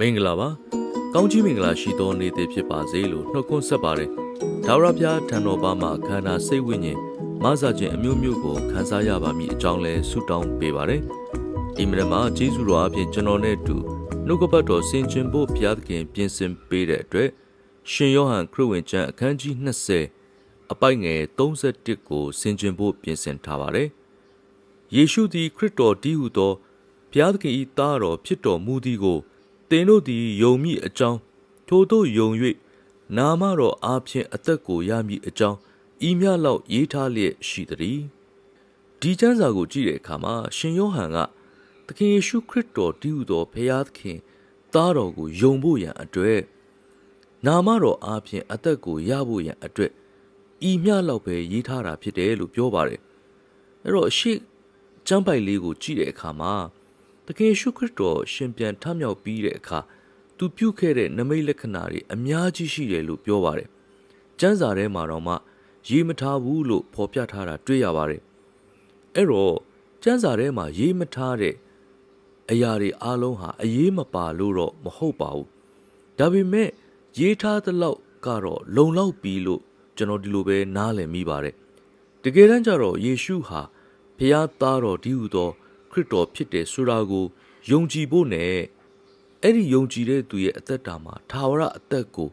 မင်္ဂလာပါကောင်းကြီးမင်္ဂလာရှိသောနေ့တစ်ဖြစ်ပါစေလို့နှုတ်ခွန်းဆက်ပါတယ်ဒါဝရဘုရားထံတော်ပါမှာခန္ဓာစိတ်ဝိညာဉ်မဆာခြင်းအမျိုးမျိုးကိုခံစားရပါမည်အကြောင်းလဲဆုတောင်းပေးပါတယ်ဒီမနေ့မှာကျေးဇူးတော်အပြင်ကျွန်တော်နဲ့အတူနှုတ်ကပတ်တော်ဆင်ခြင်ဖို့ဘုရားသခင်ပြင်ဆင်ပေးတဲ့အတွက်ရှင်ယောဟန်ခရစ်ဝင်ကျမ်းအခန်းကြီး20အပိုက်ငယ်31ကိုဆင်ခြင်ဖို့ပြင်ဆင်ထားပါတယ်ယေရှုသည်ခရစ်တော်တည်းဟူသောဘုရားသခင်၏သားတော်ဖြစ်တော်မူသည်ကို သင်တို့သည်ယုံမိအကြောင်းထိုတို့ယုံ၍နာမတော်အားဖြင့်အသက်ကိုရမည်အကြောင်းဤမြလောက်ရေးထားလျက်ရှိသည်ဒီကျမ်းစာကိုကြည့်တဲ့အခါမှာရှင်ယောဟန်ကသခင်ယေရှုခရစ်တော်တည်ဟူသောဘုရားသခင်သားတော်ကိုယုံဖို့ရန်အတွက်နာမတော်အားဖြင့်အသက်ကိုရဖို့ရန်အတွက်ဤမြလောက်ပဲရေးထားတာဖြစ်တယ်လို့ပြောပါတယ်အဲ့တော့ရှေ့ကျမ်းပိုက်လေးကိုကြည့်တဲ့အခါမှာ သခင်ယေရှုခရစ်တော်ရှင်ပြန်ထမြောက်ပြီးတဲ့အခါသူပြုခဲ့တဲ့နမိတ်လက္ခဏာတွေအများကြီးရှိတယ်လို့ပြောပါတယ်။ကျမ်းစာထဲမှာတော့မှရေးမထားဘူးလို့ဖော်ပြထားတာတွေ့ရပါတယ်။အဲ့တော့ကျမ်းစာထဲမှာရေးမထားတဲ့အရာတွေအားလုံးဟာအရေးမပါလို့တော့မဟုတ်ပါဘူး။ဒါပေမဲ့ရေးထားသလောက်ကတော့လုံလောက်ပြီလို့ကျွန်တော်ဒီလိုပဲနားလည်မိပါတယ်။တကယ်တမ်းကျတော့ယေရှုဟာဖျားသားတော်ဒီဟုသောခ ရစ်တော်ဖြစ်တယ်ဆိုတာကိုယုံကြည်ဖို့နဲ့အဲ့ဒီယုံကြည်တဲ့သူရဲ့အသက်တာမှာထာဝရအသက်ကို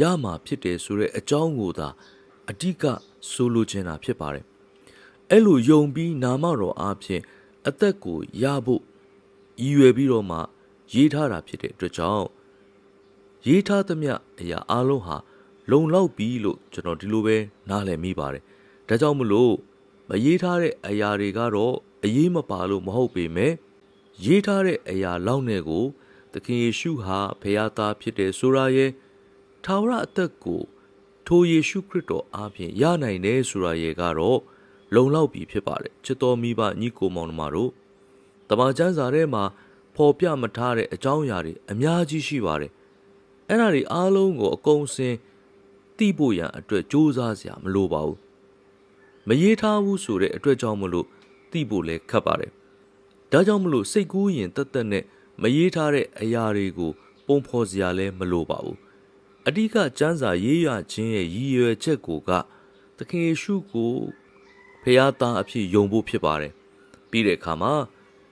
ရမှာဖြစ်တယ်ဆိုတဲ့အကြောင်းကိုသာအဓိကဆိုလိုချင်တာဖြစ်ပါတယ်။အဲ့လိုယုံပြီးနာမတော်အားဖြင့်အသက်ကိုရဖို့ရည်ရွယ်ပြီးတော့မှရေးထားတာဖြစ်တဲ့အတွက်ကြောင့်ရေးထားသမျှအရာအလုံးဟာလုံလောက်ပြီလို့ကျွန်တော်ဒီလိုပဲနားလည်မိပါတယ်။ဒါကြောင့်မလို့မရေးထားတဲ့အရာတွေကတော့ အရေးမပါလို့မဟုတ်ပေမဲ့ရေးထားတဲ့အရာလောက်နဲ့ကိုသခင်ယေရှုဟာဘုရားသားဖြစ်တယ်ဆိုတာရဲ့ထာဝရအသက်ကိုထိုယေရှုခရစ်တော်အားဖြင့်ရနိုင်တယ်ဆိုတာရဲ့ကတော့လုံလောက်ပြီဖြစ်ပါတယ်ချစ်တော်မိဘညီကိုမောင်နှမတို့တမန်ကျမ်းစာထဲမှာဖော်ပြမထားတဲ့အကြောင်းအရာတွေအများကြီးရှိပါတယ်အဲ့ဒါတွေအားလုံးကိုအကုန်စင်သိဖို့ရန်အတွက်စ조사စရာမလိုပါဘူးမရေးထားဘူးဆိုတဲ့အတွက်ကြောင့်မလို့ သိဖို့လဲခက်ပါတယ်။ဒါကြောင့်မလို့စိတ်ကူးရင်တက်တက်နဲ့မရေးထားတဲ့အရာတွေကို ပုံဖော်စရာလဲမလိုပါဘူး။အဓိကစံစာရေးရခြင်းရဲ့ရည်ရွယ်ချက်ကိုကသခင်ယေရှုကိုဖခင်သားအဖြစ်ယုံဖို့ဖြစ်ပါတယ်။ပြီးတဲ့အခါမှာ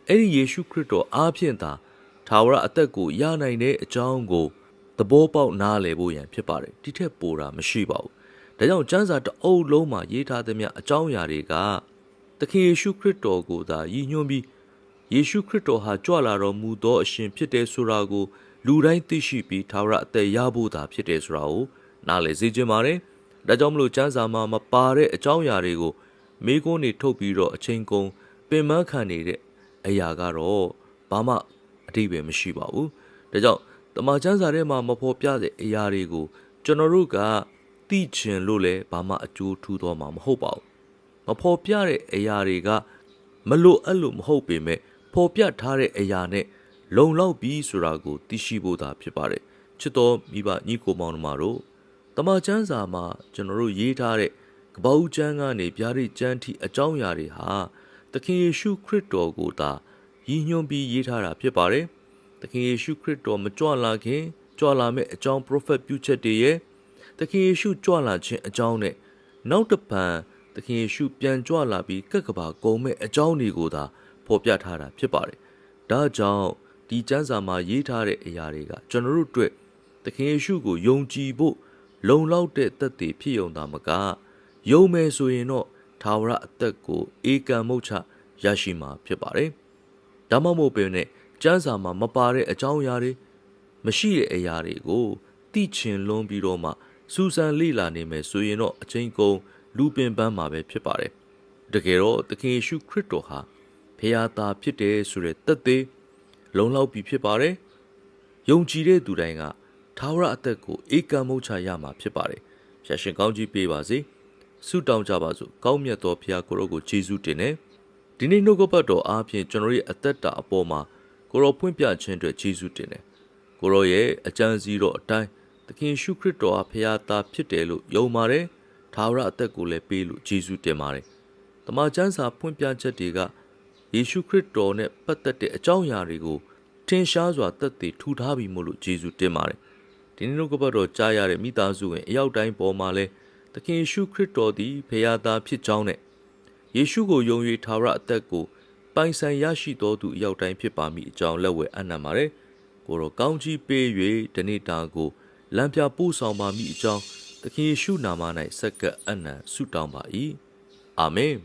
အဲ့ဒီယေရှုခရစ်တော်အားဖြင့်သာထာဝရအသက်ကိုရနိုင်တဲ့အကြောင်းကိုသဘောပေါက်နားလည်ဖို့ရန်ဖြစ်ပါတယ်။ဒီထက်ပိုတာမရှိပါဘူး။ဒါကြောင့်ကျမ်းစာတအုပ်လုံးမှာရေးထားသမျှအကြောင်းအရာတွေကသ ခင်ယေရှုခရစ်တော်ကိုသာရည်ညွှန်းပြီးယေရှုခရစ်တော်ဟာကြွလာတော်မူသောအရှင်ဖြစ်တယ်ဆိုတာကိုလူတိုင်းသိရှိပြီးထာဝရအသက်ရဖို့သာဖြစ်တယ်ဆိုတာကိုနားလည်စေခြင်းပါတယ်။ဒါကြောင့်မလို့ကျမ်းစာမှာမပါတဲ့အကြောင်းအရာတွေကိုမိကုန်းနေထုတ်ပြီးတော့အချိန်ကုန်ပင်မခံနေတဲ့အရာကတော့ဘာမှအတိပ္ပယ်မရှိပါဘူး။ဒါကြောင့်တမန်ကျမ်းစာထဲမှာမဖော်ပြတဲ့အရာတွေကိုကျွန်တော်တို့ကသိချင်လို့လည်းဘာမှအကျိုးထူးတော့မှာမဟုတ်ပါဘူး မဖော်ပြတဲ့အရာတွေကမလိုအပ်လို့မဟုတ်ပေမဲ့ဖော်ပြထားတဲ့အရာနဲ့လုံလောက်ပြီးဆိုတာကိုသိရှိဖို့သာဖြစ်ပါတယ်ချစ်တော်မိဘညီကိုမောင်နှမတို့တမန်ကျမ်းစာမှာကျွန်တော်တို့ရေးထားတဲ့ကပ္ပဦးကျမ်းကနေဗျာဒိတ်ကျမ်းထိအကြောင်းအရာတွေဟာသခင်ယေရှုခရစ်တော်ကိုသာရည်ညွှန်းပြီးရေးထားတာဖြစ်ပါတယ်သခင်ယေရှုခရစ်တော်မကြွလာခင်ကြွလာမဲ့အကြောင်း prophet ပြုချက်တွေရဲ့သခင်ယေရှုကြွလာခြင်းအကြောင်းနဲ့နောက်တစ်ပံ သခင်ယေရှုပြန်ကြွလာပြီးကက်ကဘာကုံမဲ့အကြောင်းတွေကိုသာဖော်ပြထားတာဖြစ်ပါတယ်။ဒါကြောင့်ဒီကျမ်းစာမှာရေးထားတဲ့အရာတွေကကျွန်တော်တို့အတွက်သခင်ယေရှုကိုယုံကြည်ဖို့လုံလောက်တဲ့သက်သေဖြစ်ုံသာမကယုံမယ်ဆိုရင်တော့ထာဝရအသက်ကိုအေကံမုတ်ချရရှိမှာဖြစ်ပါတယ်။ဒါမှမဟုတ်ပင်နဲ့ကျမ်းစာမှာမပါတဲ့အကြောင်းအရာတွေမရှိတဲ့အရာတွေကိုသိချင်လွန်းပြီးတော့မှစူးစမ်းလေ့လာနေမယ်ဆိုရင်တော့အချိန်ကုန် လူပင်ပန်းမှာပဲဖြစ်ပါတယ်။တကယ်တော့သခင်ယေရှုခရစ်တော်ဟာဖရာသားဖြစ်တယ်ဆိုတဲ့သက်သေလုံလောက်ပြီဖြစ်ပါတယ်။ယုံကြည်တဲ့သူတိုင်းကထာဝရအသက်ကိုဧကံမုတ်ချရမှာဖြစ်ပါတယ်။ရှာရှင်ကောင်းကြီးပေးပါစေ။ဆုတောင်းကြပါစို့။ကောင်းမြတ်သောဖရာကိုရောကိုယေရှုတင်တယ်။ဒီနေ့နှုတ်ကပတ်တော်အားဖြင့်ကျွန်တော်ရဲ့အသက်တာအပေါ်မှာကိုရောဖွင့်ပြခြင်းအတွက်ယေရှုတင်တယ်။ကိုရောရဲ့အကြံစီတော်အတိုင်းသခင်ရှုခရစ်တော်ဟာဖရာသားဖြစ်တယ်လို့ယုံပါတယ်။ ထာဝရအသက်ကိုလည်းပေးလို့ယေရှုတင်ပါတယ်။တမန်ကျမ်းစာဖွင့်ပြချက်တွေကယေရှုခရစ်တော်နဲ့ပတ်သက်တဲ့အကြောင်းအရာတွေကိုထင်ရှားစွာတက်တည်ထူထားပြီမို့လို့ယေရှုတင်ပါတယ်ဒီနေ့တို့ကပတ်တော်ကြားရတဲ့မိသားစုဝင်အရောက်တိုင်းပေါ်မှာလဲသခင်ယေရှုခရစ်တော်သည်ဖရာသားဖြစ်ကြောင်းနဲ့ယေရှုကိုယုံ၍ထာဝရအသက်ကိုပိုင်ဆိုင်ရရှိတော်သူအရောက်တိုင်းဖြစ်ပါမည်အကြောင်းလက်ဝဲအနံ့ပါတယ်ကိုရောကောင်းကြီးပေး၍ဒီနေ့တာကိုလမ်းပြပို့ဆောင်ပါမည်အကြောင်း သခင်ယေရှုနာမ၌စက္ကပ်အနံ့ဆုတောင်းပါ၏အာမင်